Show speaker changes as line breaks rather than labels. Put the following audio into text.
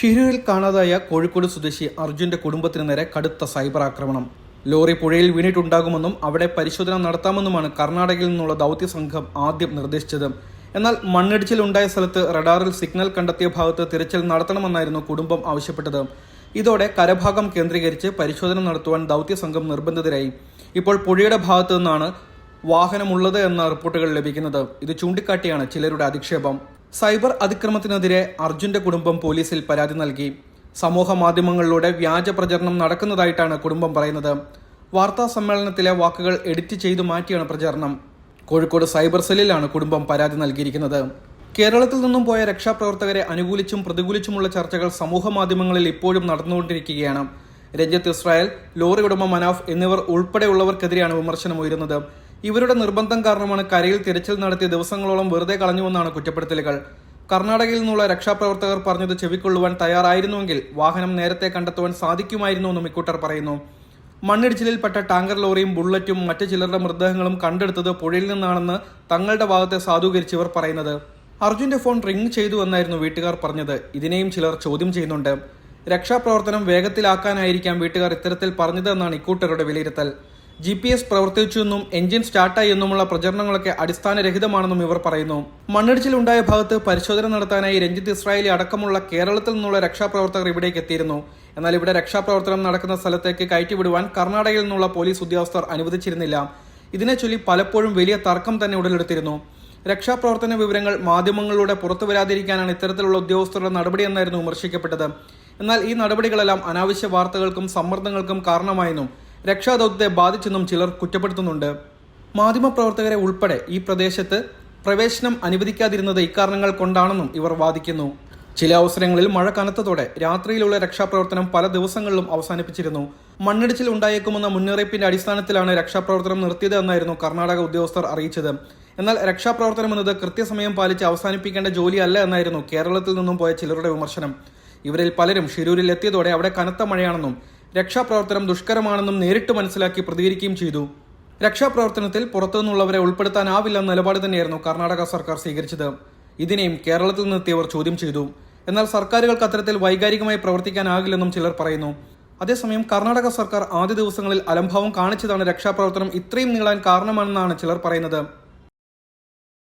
ഷിരൂരിൽ കാണാതായ കോഴിക്കോട് സ്വദേശി അർജുന്റെ കുടുംബത്തിന് നേരെ കടുത്ത സൈബർ ആക്രമണം. ലോറി പുഴയിൽ വീണിട്ടുണ്ടാകുമെന്നും അവിടെ പരിശോധന നടത്താമെന്നുമാണ് കർണാടകയിൽ നിന്നുള്ള ദൗത്യ സംഘം ആദ്യം നിർദ്ദേശിച്ചത്. എന്നാൽ മണ്ണിടിച്ചിൽ ഉണ്ടായ സ്ഥലത്ത് റഡാറിൽ സിഗ്നൽ കണ്ടെത്തിയ ഭാഗത്ത് തിരച്ചിൽ നടത്തണമെന്നായിരുന്നു കുടുംബം ആവശ്യപ്പെട്ടത്. ഇതോടെ കരഭാഗം കേന്ദ്രീകരിച്ച് പരിശോധന നടത്തുവാൻ ദൗത്യ സംഘം നിർബന്ധിതരായി. ഇപ്പോൾ പുഴയുടെ ഭാഗത്തു നിന്നാണ് വാഹനമുള്ളത് എന്ന റിപ്പോർട്ടുകൾ ലഭിക്കുന്നത്. ഇത് ചൂണ്ടിക്കാട്ടിയാണ് ചിലരുടെ അധിക്ഷേപം. സൈബർ അതിക്രമത്തിനെതിരെ അർജുന്റെ കുടുംബം പോലീസിൽ പരാതി നൽകി. സമൂഹ മാധ്യമങ്ങളിലൂടെ വ്യാജ പ്രചരണം നടക്കുന്നതായിട്ടാണ് കുടുംബം പറയുന്നത്. വാർത്താ സമ്മേളനത്തിലെ വാക്കുകൾ എഡിറ്റ് ചെയ്തു മാറ്റിയാണ് പ്രചരണം. കോഴിക്കോട് സൈബർ സെല്ലിലാണ് കുടുംബം പരാതി നൽകിയിരിക്കുന്നത്. കേരളത്തിൽ നിന്നും പോയ രക്ഷാപ്രവർത്തകരെ അനുകൂലിച്ചും പ്രതികൂലിച്ചുമുള്ള ചർച്ചകൾ സമൂഹ മാധ്യമങ്ങളിൽ ഇപ്പോഴും നടന്നുകൊണ്ടിരിക്കുകയാണ്. രഞ്ജിത്ത് ഇസ്രായേൽ ലോറി ഉടമ മനാഫ് എന്നിവർ ഉൾപ്പെടെയുള്ളവർക്കെതിരെയാണ് വിമർശനം ഉയരുന്നത്. ഇവരുടെ നിർബന്ധം കാരണമാണ് കരയിൽ തിരച്ചിൽ നടത്തിയ ദിവസങ്ങളോളം വെറുതെ കളഞ്ഞുവെന്നാണ് കുറ്റപ്പെടുത്തലുകൾ. കർണാടകയിൽ നിന്നുള്ള രക്ഷാപ്രവർത്തകർ പറഞ്ഞത് ചെവിക്കൊള്ളുവാൻ തയ്യാറായിരുന്നുവെങ്കിൽ വാഹനം നേരത്തെ കണ്ടെത്തുവാൻ സാധിക്കുമായിരുന്നുവെന്നും ഇക്കൂട്ടർ പറയുന്നു. മണ്ണിടിച്ചിലിൽപ്പെട്ട ടാങ്കർ ലോറിയും ബുള്ളറ്റും മറ്റു ചിലരുടെ മൃതദേഹങ്ങളും കണ്ടെടുത്തത് പുഴയിൽ നിന്നാണെന്ന് തങ്ങളുടെ ഭാഗത്തെ സാധൂകരിച്ച് ഇവർ പറയുന്നത്. അർജുന്റെ ഫോൺ റിംഗ് ചെയ്തു എന്നായിരുന്നു വീട്ടുകാർ പറഞ്ഞത്. ഇതിനെയും ചിലർ ചോദ്യം ചെയ്യുന്നുണ്ട്. രക്ഷാപ്രവർത്തനം വേഗത്തിലാക്കാനായിരിക്കാം വീട്ടുകാർ ഇത്തരത്തിൽ പറഞ്ഞതെന്നാണ് ഇക്കൂട്ടരുടെ വിലയിരുത്തൽ. ജി പി എസ് പ്രവർത്തിച്ചുവെന്നും എഞ്ചിൻ സ്റ്റാർട്ടായി എന്നുമുള്ള പ്രചരണങ്ങളൊക്കെ അടിസ്ഥാനരഹിതമാണെന്നും ഇവർ പറയുന്നു. മണ്ണിടിച്ചിലുണ്ടായ ഭാഗത്ത് പരിശോധന നടത്താനായി രഞ്ജിത്ത് ഇസ്രായേലി അടക്കമുള്ള കേരളത്തിൽ നിന്നുള്ള രക്ഷാപ്രവർത്തകർ ഇവിടേക്ക് എത്തിയിരുന്നു. എന്നാൽ ഇവിടെ രക്ഷാപ്രവർത്തനം നടക്കുന്ന സ്ഥലത്തേക്ക് കയറ്റിവിടുവാൻ കർണാടകയിൽ നിന്നുള്ള പോലീസ് ഉദ്യോഗസ്ഥർ അനുവദിച്ചിരുന്നില്ല. ഇതിനെ ചൊല്ലി പലപ്പോഴും വലിയ തർക്കം തന്നെ ഉടലെടുത്തിരുന്നു. രക്ഷാപ്രവർത്തന വിവരങ്ങൾ മാധ്യമങ്ങളിലൂടെ പുറത്തു വരാതിരിക്കാനാണ് ഇത്തരത്തിലുള്ള ഉദ്യോഗസ്ഥരുടെ നടപടിയെന്നായിരുന്നു വിമർശിക്കപ്പെട്ടത്. എന്നാൽ ഈ നടപടികളെല്ലാം അനാവശ്യ വാർത്തകൾക്കും സമ്മർദ്ദങ്ങൾക്കും കാരണമായെന്നും രക്ഷാദൌത്യത്തെ ബാധിച്ചെന്നും ചിലർ കുറ്റപ്പെടുത്തുന്നുണ്ട്. മാധ്യമപ്രവർത്തകരെ ഉൾപ്പെടെ ഈ പ്രദേശത്ത് പ്രവേശനം അനുവദിക്കാതിരുന്നത് ഇക്കാരണങ്ങൾ കൊണ്ടാണെന്നും ഇവർ വാദിക്കുന്നു. ചില അവസരങ്ങളിൽ മഴ കനത്തതോടെ രാത്രിയിലുള്ള രക്ഷാപ്രവർത്തനം പല ദിവസങ്ങളിലും അവസാനിപ്പിച്ചിരുന്നു. മണ്ണിടിച്ചിൽ ഉണ്ടായേക്കുമെന്ന മുന്നറിയിപ്പിന്റെ അടിസ്ഥാനത്തിലാണ് രക്ഷാപ്രവർത്തനം നിർത്തിയത് എന്നായിരുന്നു കർണാടക ഉദ്യോഗസ്ഥർ അറിയിച്ചത്. എന്നാൽ രക്ഷാപ്രവർത്തനം എന്നത് കൃത്യസമയം പാലിച്ച് അവസാനിപ്പിക്കേണ്ട ജോലിയല്ല എന്നായിരുന്നു കേരളത്തിൽ നിന്നും പോയ ചിലരുടെ വിമർശനം. ഇവരിൽ പലരും ഷിരൂരിൽ എത്തിയതോടെ അവിടെ കനത്ത മഴയാണെന്നും രക്ഷാപ്രവർത്തനം ദുഷ്കരമാണെന്നും നേരിട്ട് മനസ്സിലാക്കി പ്രതികരിക്കുകയും ചെയ്തു. രക്ഷാപ്രവർത്തനത്തിൽ പുറത്തുനിന്നുള്ളവരെ ഉൾപ്പെടുത്താനാവില്ലെന്ന നിലപാട് തന്നെയായിരുന്നു കർണാടക സർക്കാർ സ്വീകരിച്ചത്. ഇതിനെയും കേരളത്തിൽ നിന്നെത്തിയവർ ചോദ്യം ചെയ്തു. എന്നാൽ സർക്കാരുകൾക്ക് അത്തരത്തിൽ വൈകാരികമായി പ്രവർത്തിക്കാനാകില്ലെന്നും ചിലർ പറയുന്നു. അതേസമയം കർണാടക സർക്കാർ ആദ്യ ദിവസങ്ങളിൽ അലംഭാവം കാണിച്ചതാണ് രക്ഷാപ്രവർത്തനം ഇത്രയും നീളാൻ കാരണമാണെന്നാണ് ചിലർ പറയുന്നത്.